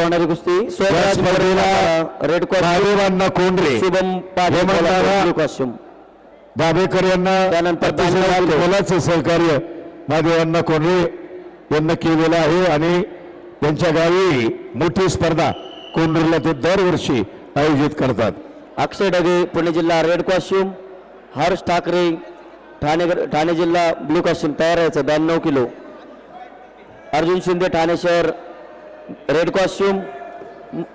होणारी कुस्ती. या स्पर्धेला रेड महादेवांना कोंडरे शुभम कॉस्ट्युम दाभेकर यांना त्यानंतर. मोलाचं सहकार्य. महादेवांना कोंडरे यांना केलेलं आहे आणि त्यांच्या गावी मोठी स्पर्धा कोंडूरला ते दरवर्षी आयोजित करतात. अक्षय डगे पुणे जिल्हा रेड कॉस्ट्युम हर्ष ठाकरे ठाणे ठाणे जिल्हा ब्लू कॉस्ट्युम तयार राहायचं ब्याण्णव किलो. अर्जुन शिंदे ठाणे शहर रेड कॉस्ट्युम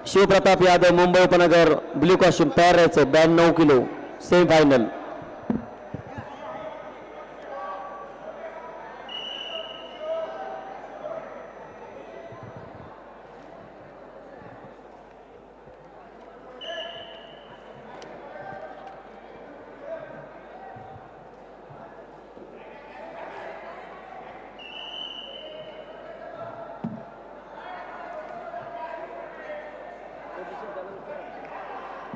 शिवप्रताप यादव मुंबई उपनगर ब्ल्यू कॉस्ट्युम तयार राहायचं ब्याण्णव kilo semifinal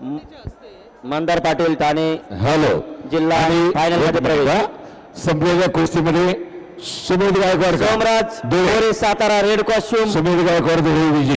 Mandar Patil Thane hello. जिल्हा आणि फायनलमध्ये प्रवेश. संपलेल्या कुस्तीमध्ये सुमित गायकवाड सोमराज सातारा रेड कॉस्ट्युम सुमित गायकवाड